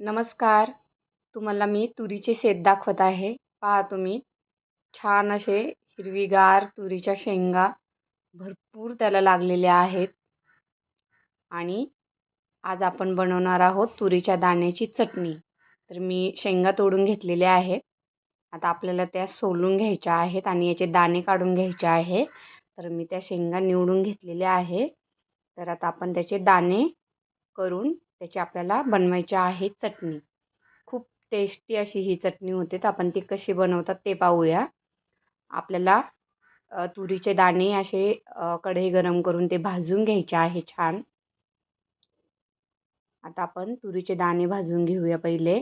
नमस्कार. तुम्हाला मी तुरीचे शेत दाखवत आहे. पहा तुम्ही. छान असे हिरवीगार तुरीच्या शेंगा भरपूर त्याला लागलेल्या आहेत. आणि आज आपण बनवणार आहोत तुरीच्या दाण्याची चटणी. तर मी शेंगा तोडून घेतलेल्या आहेत. आता आपल्याला त्या सोलून घ्यायच्या आहेत आणि याचे दाणे काढून घ्यायचे आहे. तर मी त्या शेंगा निवडून घेतलेल्या आहे. तर आता आपण त्याचे दाणे करून त्याची आपल्याला बनवायची आहे चटणी. खूप टेस्टी अशी ही चटणी होते. तर आपण ती कशी बनवतात ते पाहूया. आपल्याला तुरीचे दाणे असे कढई गरम करून ते भाजून घ्यायचे आहे छान. आता आपण तुरीचे दाणे भाजून घेऊया पहिले.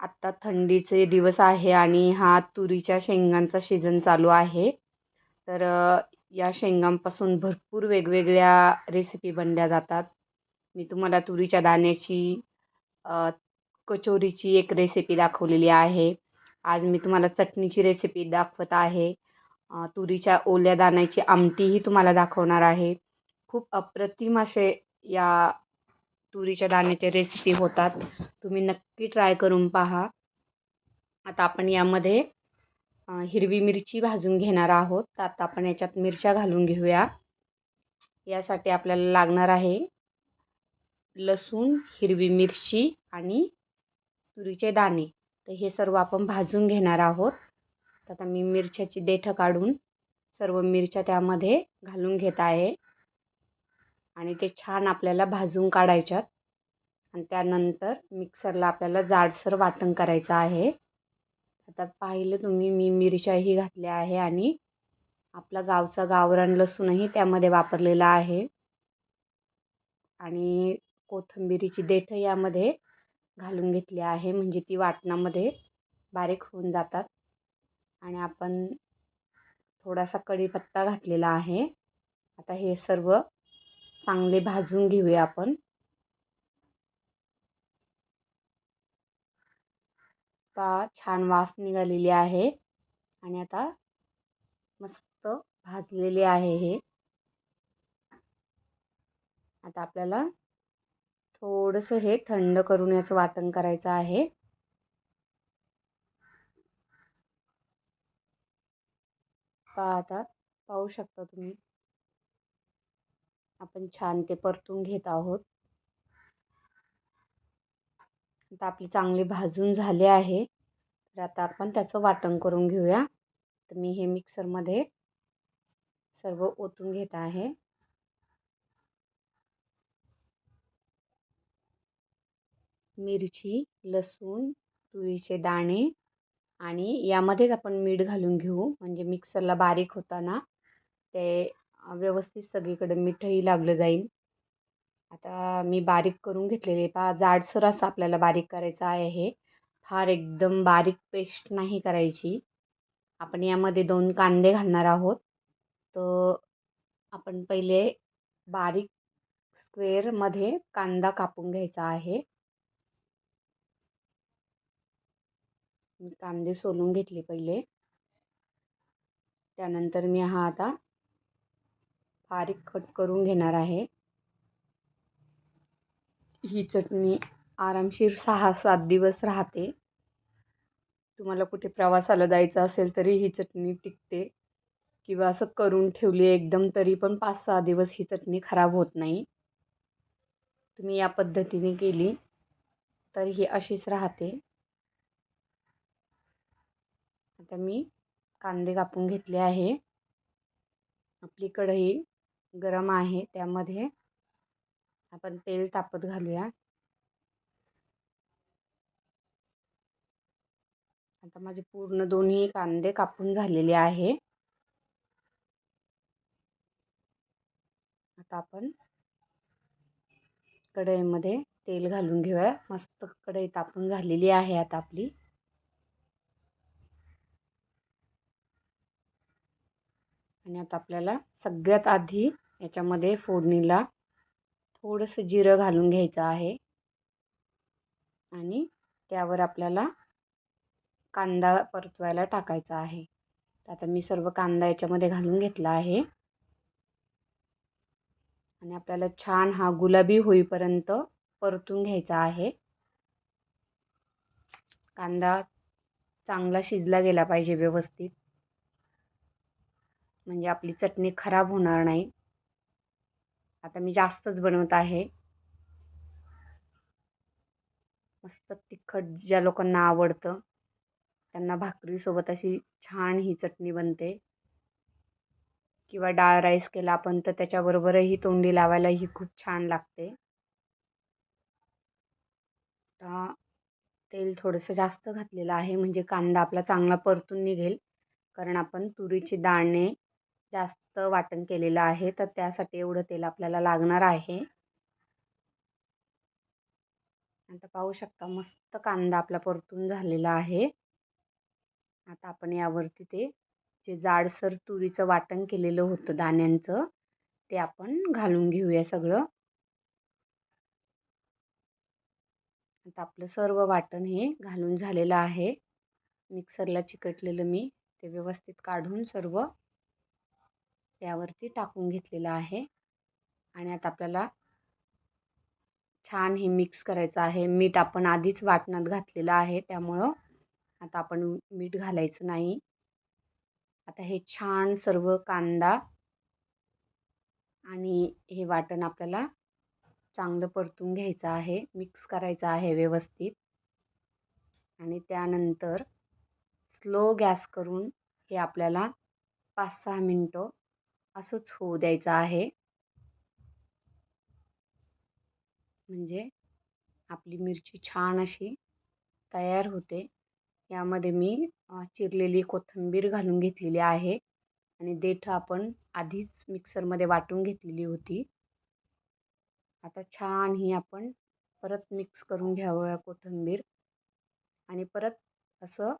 आत्ता थंडीचे दिवस आहे आणि हा तुरीच्या शेंगांचा सीझन चालू आहे. तर या शेंगांपासून भरपूर वेगवेगळ्या रेसिपी बनल्या जातात. मी तुम्हाला तुरीच्या दाण्याची कचोरीची एक रेसिपी दाखवलेली आहे. आज मी तुम्हाला चटणीची रेसिपी दाखवत आहे. तुरीच्या ओल्या दाण्याची आमटीही तुम्हाला दाखवणार आहे. खूप अप्रतिम असे या तुरीच्या दाण्याचे रेसिपी होतात. तुम्ही नक्की ट्राय करून पहा. आता आपण यामध्ये हिरवी मिरची भाजून घेणार आहोत. आता आपण याच्यात मिरच्या घालून घेऊया. यासाठी आपल्याला लागणार आहे लसूण हिरवी मिरची आणि तुरीचे दाणे. तर हे सर्व आपण भाजून घेणार आहोत. तर आता मी मिरच्याची देठं काढून सर्व मिरच्या त्यामध्ये घालून घेत आहे. आणि ते छान आपल्याला भाजून काढायच्यात. आणि त्यानंतर मिक्सरला आपल्याला जाडसर वाटण करायचं आहे. आता पाहिलं तुम्ही मी मिरच्याही घातल्या आहे आणि आपला गावचा गावरान लसूणही त्यामध्ये वापरलेला आहे. आणि कोथिंबिरीची देठं यामध्ये घालून घेतली आहे. म्हणजे ती वाटणामध्ये बारीक होऊन जातात. आणि आपण थोडासा कढीपत्ता घातलेला आहे. आता हे सर्व चांगले भाजून घेऊया आपण. पा छान वाफ निघालेली आहे. आणि आता मस्त भाजलेले आहे हे. आता आपल्याला थोडंसं हे थंड करून याचं वाटण करायचं आहे. पहा आता पाहू शकता तुम्ही. आपण छान ते परतून घेत आहोत. आता आपली चांगली भाजून झाले आहे. तर आता आपण त्याचं वाटण करून घेऊया. तर मी हे मिक्सरमध्ये सर्व ओतून घेत आहे. मिरची लसूण तुरीचे दाणे आणि यामध्येच आपण मीठ घालून घेऊ. म्हणजे मिक्सरला बारीक होताना ते व्यवस्थित सगळीकडे मीठही लागलं जाईल. आता मी बारीक करून घेतलेले पहा. जाडसर असं आपल्याला बारीक करायचं आहे. फार एकदम बारीक पेस्ट नाही करायची. आपण यामध्ये दोन कांदे घालणार आहोत. तर आपण पहिले बारीक स्क्वेअरमध्ये कांदा कापून घ्यायचा आहे. कांदे सोलून घेतले पहिले. त्यानंतर मी हा आता बारीक कट करून घेणार आहे. ही चटणी आरामशीर सहा सात दिवस राहते. तुम्हाला कुठे प्रवासाला जायचं असेल तरी ही चटणी टिकते. किंवा असं करून ठेवली एकदम तरी पण पाच सहा दिवस ही चटणी खराब होत नाही. तुम्ही या पद्धतीने केली तर ही अशीच राहते. आता मी कांदे कापून घेतले आहे. आपली कढई गरम आहे त्यामध्ये आपण तेल तापत घालूया. आता माझे पूर्ण दोन्ही कांदे कापून झालेले आहे. आता आपण कढईमध्ये तेल घालून घेऊया. मस्त कढई तापून झालेली आहे आता आपली. आणि आता आपल्याला सगळ्यात आधी याच्यामध्ये फोडणीला थोडंसं जिरं घालून घ्यायचं आहे. आणि त्यावर आपल्याला कांदा परतवायला टाकायचा आहे. आता मी सर्व कांदा याच्यामध्ये घालून घेतला आहे. आणि आपल्याला छान हा गुलाबी होईपर्यंत परतून घ्यायचा आहे. कांदा चांगला शिजला गेला पाहिजे व्यवस्थित. म्हणजे आपली चटणी खराब होणार नाही. आता मी जास्तच बनवत आहे. मस्त तिखट ज्या लोकांना आवडतं त्यांना भाकरीसोबत अशी छान ही चटणी बनते. किंवा डाळ राईस केला आपण तर त्याच्याबरोबरही तोंडी लावायला ही खूप छान लागते. आता तेल थोडंसं जास्त घातलेलं आहे म्हणजे कांदा आपला चांगला परतून निघेल. कारण आपण तुरीची डाळने जास्त वाटण केलेलं आहे तर त्यासाठी एवढं तेल आपल्याला लागणार आहे. आता पाहू शकता मस्त कांदा आपला परतून झालेला आहे. आता आपण यावरती ते जे जाडसर तुरीचं वाटण केलेलं होतं दाण्यांचं ते आपण घालून घेऊया सगळं. आता आपलं सर्व वाटण हे घालून झालेलं आहे. मिक्सरला चिकटलेलं मी ते व्यवस्थित काढून सर्व त्यावरती टाकून घेतलेलं आहे. आणि आता आपल्याला छान हे मिक्स करायचं आहे. मीठ आपण आधीच वाटणात घातलेलं आहे. त्यामुळं आता आपण मीठ घालायचं नाही. आता हे छान सर्व कांदा आणि हे वाटण आपल्याला चांगलं परतून घ्यायचं आहे. मिक्स करायचं आहे व्यवस्थित. आणि त्यानंतर स्लो गॅस करून हे आपल्याला पाच सहा मिनटं असंच होऊ द्यायचं आहे. म्हणजे आपली मिरची छान अशी तयार होते. यामध्ये मी चिरलेली कोथिंबीर घालून घेतलेली आहे आणि देठं आपण आधीच मिक्सरमध्ये वाटून घेतलेली होती. आता छान ही आपण परत मिक्स करून घ्यावं कोथिंबीर आणि परत असं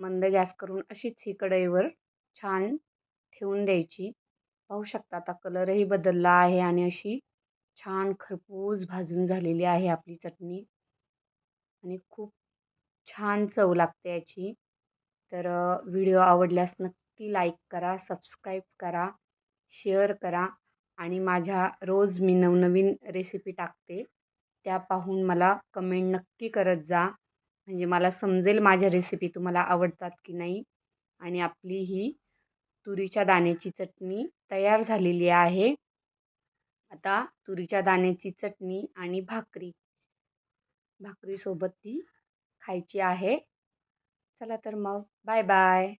मंद गॅस करून अशीच ही कढईवर छान ठेवून द्यायची. पाहू शकता आता कलरही बदलला आहे आणि अशी छान खरपूस भाजून झालेली आहे आपली चटणी. आणि खूप छान चव लागते याची. तर व्हिडिओ आवडल्यास नक्की लाईक करा सबस्क्राईब करा शेअर करा आणि माझ्या रोज मी नवनवीन रेसिपी टाकते. त्या पाहून मला कमेंट नक्की करत जा. म्हणजे मला समजेल माझ्या रेसिपी तुम्हाला आवडतात की नाही. आणि आपली ही तुरीच्या दाण्याची चटणी तयार झालेली आहे. आता तुरीच्या दाण्याची चटणी आणि भाकरी. भाकरीसोबत ती खायची आहे. चला तर मग बाय बाय